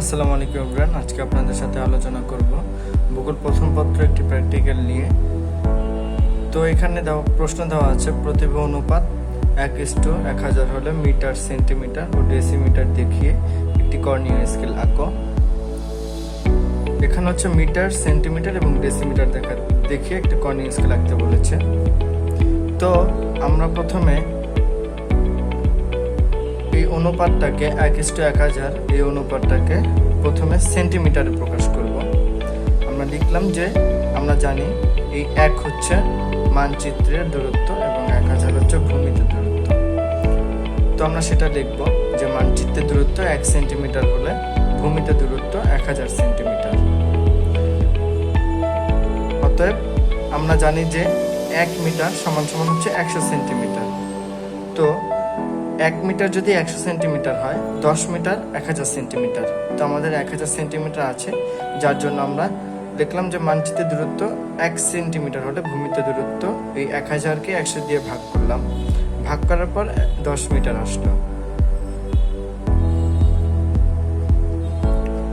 আসসালামু আলাইকুম ইমরান। আজকে আপনাদের সাথে আলোচনা করব ভূগোল প্রথম পত্র একটি প্র্যাকটিক্যাল নিয়ে। তো এখানে দেওয়া প্রশ্ন দেওয়া আছে, প্রতিভা অনুপাত এক ইস্টু এক হাজার হলে মিটার, সেন্টিমিটার ও ডেসিমিটার দেখিয়ে একটি কর্ণীয় স্কেল আঁকো। এখানে হচ্ছে মিটার, সেন্টিমিটার এবং ডেসিমিটার দেখা দেখিয়ে একটি কর্ণীয় স্কেল আঁকতে বলেছে। তো আমরা প্রথমে অনুপাতটাকে এক ইস্টু এক হাজার, এই অনুপাতটাকে প্রথমে সেন্টিমিটারে প্রকাশ করব। আমরা লিখলাম যে আমরা জানি এই এক হচ্ছে মানচিত্রের দূরত্ব এবং এক হাজার হচ্ছে ভূমিতে দূরত্ব। তো আমরা সেটা লিখব যে মানচিত্রের দূরত্ব এক সেন্টিমিটার হলে ভূমিতে দূরত্ব এক হাজার সেন্টিমিটার। অতএব আমরা জানি যে এক মিটার সমান সমান হচ্ছে একশো সেন্টিমিটার। তো এক মিটার যদি একশো সেন্টিমিটার হয়, দশ মিটার এক হাজার সেন্টিমিটার। তো আমাদের এক হাজার সেন্টিমিটার আছে, যার জন্য আমরা দেখলাম যে মানচিত্রের দূরত্ব এক সেন্টিমিটার হলে ভূমিতে দূরত্ব এই এক হাজারকে একশো দিয়ে ভাগ করলাম। ভাগ করার পর দশ মিটার আসলো।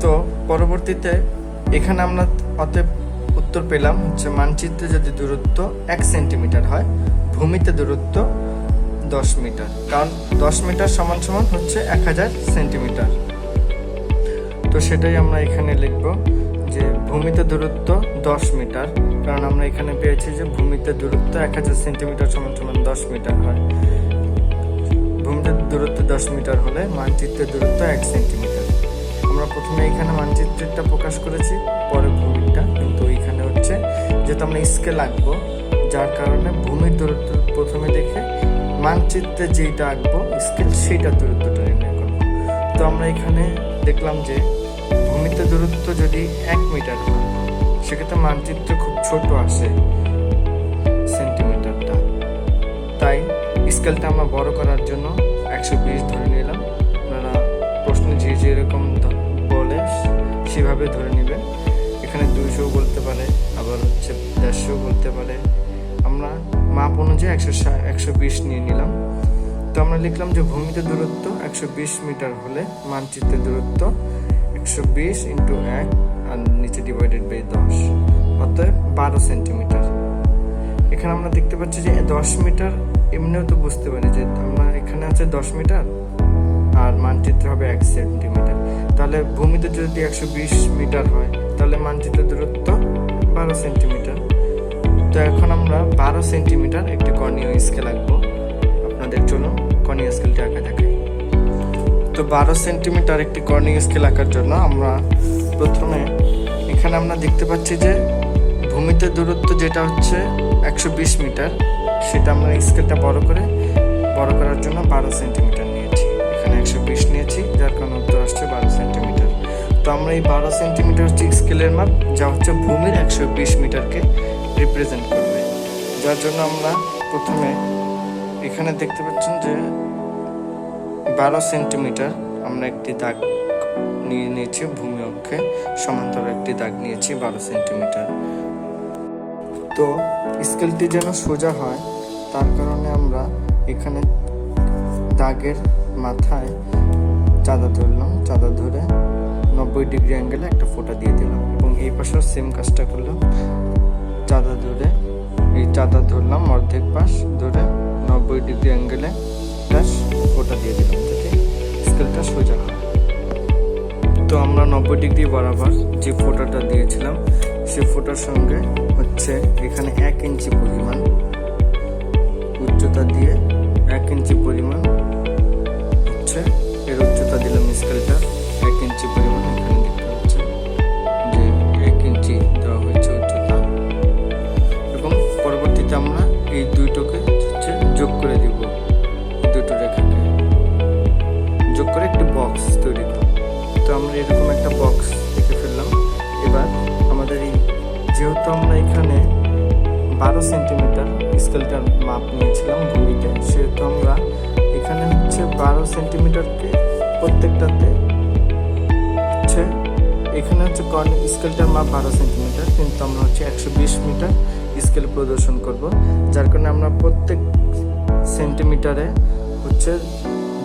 তো পরবর্তীতে এখানে আমরা অতএব উত্তর পেলাম হচ্ছে মানচিত্রে যদি দূরত্ব এক সেন্টিমিটার হয়, ভূমিতে দূরত্ব দশ মিটার। কারণ দশ মিটার সমান সমান হচ্ছে এক হাজার সেন্টিমিটার। তো সেটাই আমরা এখানে লিখব যে ভূমিতে দূরত্ব দশ মিটার। কারণ আমরা এখানে পেয়েছি যে ভূমিতে দূরত্ব এক হাজার সেন্টিমিটার সমান সমান দশ মিটার হয়। ভূমিতে দূরত্ব দশ মিটার হলে মানচিত্রের দূরত্ব এক সেন্টিমিটার। আমরা প্রথমে এখানে মানচিত্রটা প্রকাশ করেছি, পরে ভূমিটা। কিন্তু এখানে হচ্ছে যেহেতু আমরা স্কেল আঁকবো, যার কারণে ভূমির দূরত্ব প্রথমে দেখে মানচিত্রে যেটা আঁকবো স্কেল সেইটা দূরত্বটা নির্ণয় করব। তো আমরা এখানে দেখলাম যে ভূমিতে দূরত্ব যদি এক মিটার হয়, সেক্ষেত্রে মানচিত্রে খুব ছোট আসে সেন্টিমিটারটা। তাই স্কেলটা আমরা বড় করার জন্য একশো বিশ ধরে নিলাম। আপনারা প্রশ্ন যে যেরকম বলে সেভাবে ধরে নেবেন। এখানে দুইশো বলতে পারে, আবার হচ্ছে দেড়শো বলতে পারে। আমরা মাপ অনুযায়ী একশো একশো বিশ নিয়ে নিলাম। তো আমরা লিখলাম যে ভূমিতে দূরত্ব একশো বিশ মিটার হলে মানচিত্রের দূরত্ব একশো বিশ ইন্টু এক আর নিচে ডিভাইডেড বাই দশ, অতএব বারো সেন্টিমিটার। এখানে আমরা দেখতে পাচ্ছি যে দশ মিটার, এমনিও তো বুঝতে পারি যে আমরা এখানে আছে দশ মিটার আর মানচিত্র হবে এক সেন্টিমিটার। তাহলে ভূমিতে যদি একশো বিশ মিটার হয়, তাহলে মানচিত্রের দূরত্ব বারো সেন্টিমিটার। তো এখন আমরা বারো সেন্টিমিটার একটি কর্ণীয় স্কেল আঁকবো। আপনাদের জন্য কর্ণীয় স্কেলটি আঁকা দেখাই। তো বারো সেন্টিমিটার একটি কর্ণীয় স্কেল আঁকার জন্য আমরা প্রথমে এখানে আমরা দেখতে পাচ্ছি যে ভূমিতে দূরত্ব যেটা হচ্ছে একশো বিশ মিটার, সেটা আমরা স্কেলটা বড় করে, বড় করার জন্য বারো সেন্টিমিটার নিয়েছি। এখানে একশো বিশ নিয়েছি, যার কারণে উত্তর আসছে বারো সেন্টিমিটার। তো আমরা এই বারো সেন্টিমিটার হচ্ছে স্কেলের মাপ, যা হচ্ছে ভূমির একশো বিশ মিটারকে রিপ্রেজেন্ট করবে। যার জন্য আমরা প্রথমে এখানে দেখতে পাচ্ছেন যে বারো সেন্টিমিটার আমরা একটি দাগ নিয়ে নিয়েছি, ভূমি অক্ষে সমান্তরাল একটি দাগ নিয়েছি বারো সেন্টিমিটার। তো স্কেলটি যেন সোজা হয়, তার কারণে আমরা এখানে দাগের মাথায় চাঁদা ধরলাম, চাঁদা ধরে নব্বই ডিগ্রি অ্যাঙ্গেলে একটা ফোঁটা দিয়ে দিলাম এবং এই পাশেও সেম কাজটা করলাম। চাঁদা ধরে, এই চাঁদা ধরলাম অর্ধেক পাশ ধরে নব্বই ডিগ্রি অ্যাঙ্গেলে প্লাস ফোঁটা দিয়ে দিলাম, যাতে স্কেলটা সোজা হয়। তো আমরা নব্বই ডিগ্রি বরাবর যে ফোটাটা দিয়েছিলাম, সে ফোটার সঙ্গে হচ্ছে এখানে এক ইঞ্চি পরিমাণ উচ্চতা দিয়ে এক ইঞ্চি পরিমাণ এরকম একটা বক্স দেখে ফেললাম। এবার আমাদের এই, যেহেতু আমরা এখানে বারো সেন্টিমিটার স্কেলটার মাপ নিয়েছিলাম ভূমিতে, সেহেতু আমরা এখানে হচ্ছে বারো সেন্টিমিটারকে প্রত্যেকটাতে হচ্ছে, এখানে হচ্ছে স্কেলটার মাপ বারো সেন্টিমিটার কিন্তু আমরা হচ্ছে একশো বিশ মিটার স্কেল প্রদর্শন করব, যার কারণে আমরা প্রত্যেক সেন্টিমিটারে হচ্ছে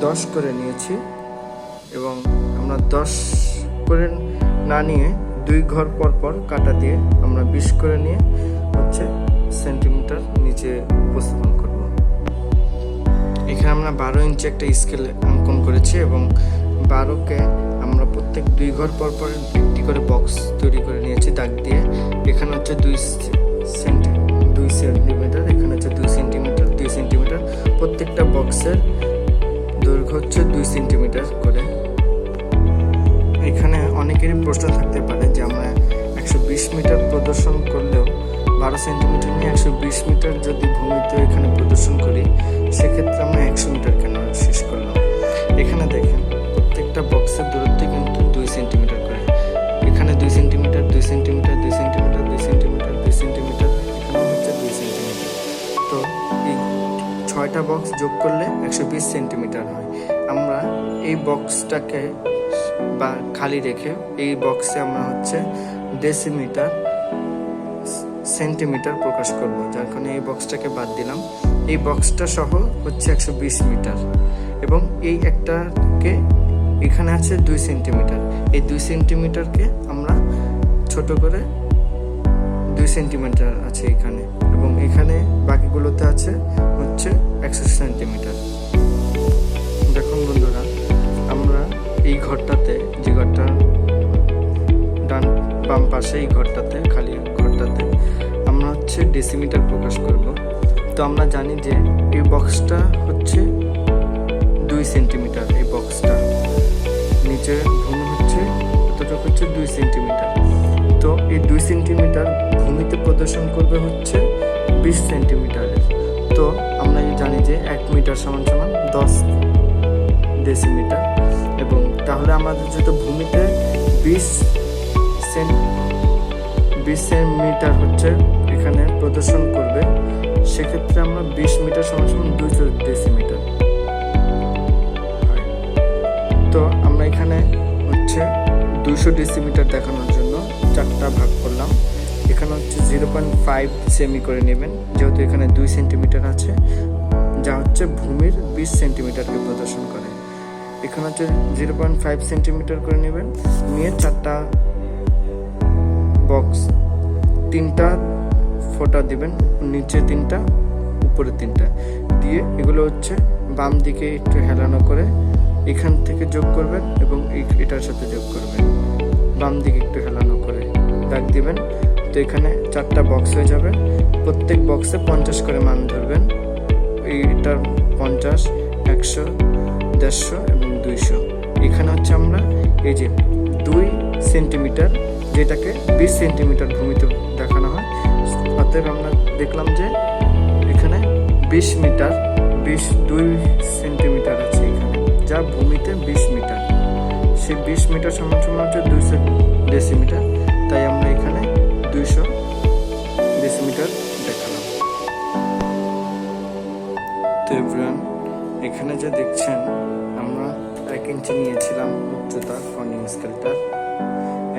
দশ করে নিয়েছি, এবং আমরা দশ করে না নিয়ে দুই ঘর পর পর কাটা দিয়ে আমরা বিশ করে নিয়ে হচ্ছে সেন্টিমিটার নিচে উপস্থাপন করব। এখানে আমরা বারো ইঞ্চি একটা স্কেল অঙ্কন করেছি এবং বারোকে আমরা প্রত্যেক দুই ঘর পর পর একটি করে বক্স তৈরি করে নিয়েছি দাগ দিয়ে। এখানে হচ্ছে দুই সেন্টি, দুই সেন্টিমিটার, এখানে হচ্ছে দুই সেন্টিমিটার দুই সেন্টিমিটার। প্রত্যেকটা বক্সের দৈর্ঘ্য হচ্ছে দুই সেন্টিমিটার করে প্রশ্ন থাকতে পারে যে আমরা একশো বিশ মিটার প্রদর্শন করলেও বারো সেন্টিমিটার নিয়ে একশো বিশ মিটার যদি ভূমিতে এখানে প্রদর্শন করি, সেক্ষেত্রে আমরা একশো মিটার কেন শেষ করলাম? এখানে দেখেন, প্রত্যেকটা বক্সের দূরত্ব কিন্তু দুই সেন্টিমিটার করে। এখানে দুই সেন্টিমিটার দুই সেন্টিমিটার দুই সেন্টিমিটার দুই সেন্টিমিটার দুই সেন্টিমিটার, এখানে হচ্ছে দুই সেন্টিমিটার। তো এই ছয়টা বক্স যোগ করলে একশো বিশ সেন্টিমিটার হয়। আমরা এই বক্সটাকে বা খালি রেখে এই বক্সে আমরা হচ্ছে ডেসিমিটার সেন্টিমিটার প্রকাশ করব। যার কারণে এই বক্সটাকে বাদ দিলাম। এই বক্সটা সহ হচ্ছে একশো বিশ মিটার এবং এই একটাকে এখানে আছে দুই সেন্টিমিটার এই দুই সেন্টিমিটারকে আমরা ছোট করে দুই সেন্টিমিটার আছে এখানে এবং এখানে বাকিগুলোতে আছে হচ্ছে একশো সেন্টিমিটার। পাশে এই ঘরটাতে, খালি ঘরটাতে আমরা হচ্ছে ডেসিমিটার প্রকাশ করব। তো আমরা জানি যে এই বক্সটা হচ্ছে দুই সেন্টিমিটার এই বক্সটা নিচে ভূমি হচ্ছে কতটুকু হচ্ছে দুই সেন্টিমিটার তো এই দুই সেন্টিমিটার ভূমিতে প্রদর্শন করবে হচ্ছে বিশ সেন্টিমিটারের তো আমরা জানি যে এক মিটার সমান সমান দশ ডেসিমিটার এবং তাহলে আমাদের যেহেতু ভূমিতে বিশ সেন্ট বিশ মিটার হচ্ছে এখানে প্রদর্শন করবে। সেক্ষেত্রে আমরা বিশ মিটার সমান সমান দুইশো ডেসিমিটার তো আমরা এখানে হচ্ছে দুশো ডেসিমিটার দেখানোর জন্য চারটা ভাগ করলাম। এখানে হচ্ছে জিরো পয়েন্ট ফাইভ সেমি করে নেবেন। যেহেতু এখানে দুই সেন্টিমিটার আছে, যা হচ্ছে ভূমির বিশ সেন্টিমিটারকে প্রদর্শন করে। এখানে হচ্ছে জিরো পয়েন্ট ফাইভ সেন্টিমিটার করে নেবেন। নিয়ে চারটা বক্স তিনটা, ফোঁটা দিবেন, নিচে তিনটা, উপরে তিনটা। দিয়ে এগুলো হচ্ছে বাম দিকে একটু হেলানো করে এখান থেকে যোগ করবেন এবং এটার সাথে যোগ করবেন। বাম দিকে একটু হেলানো করে দাগ দিবেন। তো এখানে চারটা বক্স হয়ে যাবে। প্রত্যেক বক্সে পঞ্চাশ করে মান ধরবেন। এইটার পঞ্চাশ, একশো, দেড়শো এবং দুইশো। এখানে হচ্ছে আমরা এই যে দুই সেন্টিমিটার যেটাকে বিশ সেন্টিমিটার ভূমিতে দেখানো হয়। অতএব আমরা দেখলাম যে এখানে বিশ মিটার, বিশ দুই সেন্টিমিটার আছে এখানে, যা ভূমিতে বিশ মিটার। সেই বিশ মিটার সমান সমান হচ্ছে দুইশো ডেসিমিটার। তাই আমরা এখানে দুইশো ডেসিমিটার দেখালাম। তো এভরিওয়ান, এখানে যে দেখছেন, আমরা এক ইঞ্চি নিয়েছিলাম উচ্চতা কর্নিং স্কেলটার।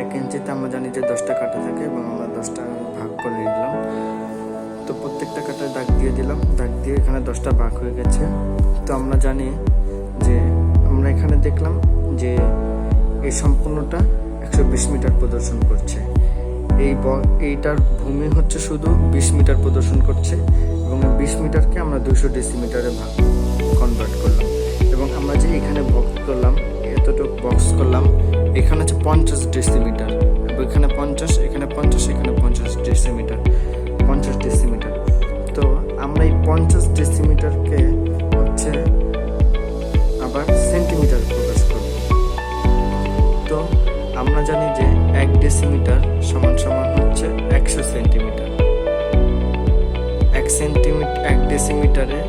এক ইঞ্চিতে আমরা জানি যে দশটা কাটা থাকে এবং আমরা দশটা ভাগ করে দিলাম তো প্রত্যেকটা কাটায় দাগ দিয়ে দিলাম। দাগ দিয়ে এখানে দশটা ভাগ হয়ে গেছে। তো আমরা জানি যে আমরা এখানে দেখলাম যে এই সম্পূর্ণটা একশো বিশ মিটার প্রদর্শন করছে। এই এইটার ভূমি হচ্ছে শুধু বিশ মিটার প্রদর্শন করছে এবং এই বিশ মিটারকে আমরা দুশো ডেসিমিটারে ভাগ কনভার্ট করলাম। এবং আমরা যে এখানে বক্স করলাম বক্স করলাম। এখানে হচ্ছে পঞ্চাশ ডেসিমিটার এখানে পঞ্চাশ এখানে পঞ্চাশ এখানে পঞ্চাশ ডেসিমিটার পঞ্চাশ ডেসিমিটার তো আমরা এই পঞ্চাশ ডেসিমিটারকে হচ্ছে আবার সেন্টিমিটার প্রকাশ করব তো আমরা জানি যে এক ডেসিমিটার সমান সমান হচ্ছে একশো সেন্টিমিটার এক সেন্টিমিটার এক ডেসিমিটারে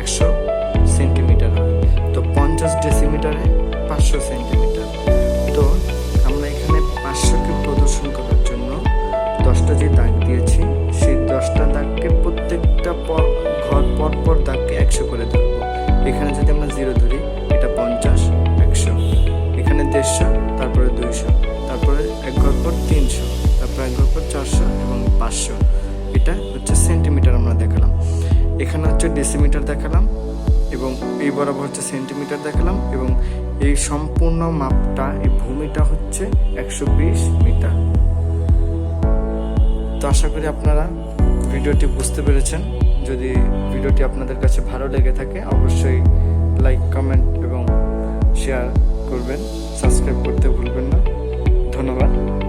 একশো সেন্টিমিটার হয়। তো পঞ্চাশ ডেসিমিটারে পাঁচশো সেন্টিমিটার। তো আমরা এখানে পাঁচশোকে প্রদর্শন করার জন্য দশটা যে দাগ দিয়েছি, সেই দশটা দাগকে প্রত্যেকটা পর ঘর পর পর দাগকে একশো করে ধরবো। এখানে যদি আমরা জিরো ধরি, এটা পঞ্চাশ, একশো। এখানে দেড়শো, তারপরে দুইশো, তারপরে এক ঘর পর তিনশো, তারপরে এক ঘর পর চারশো এবং পাঁচশো। এটা হচ্ছে সেন্টিমিটার আমরা দেখালাম। এখানে হচ্ছে ডেসিমিটার দেখালাম। এবং এই বরাবর হচ্ছে সেন্টিমিটার দেখালাম এবং এই সম্পূর্ণ মাপটা, এই ভূমিটা হচ্ছে একশো বিশ মিটার। তো আশা করি আপনারা ভিডিওটি বুঝতে পেরেছেন। যদি ভিডিওটি আপনাদের কাছে ভালো লেগে থাকে, অবশ্যই লাইক কমেন্ট এবং শেয়ার করবেন। সাবস্ক্রাইব করতে ভুলবেন না। ধন্যবাদ।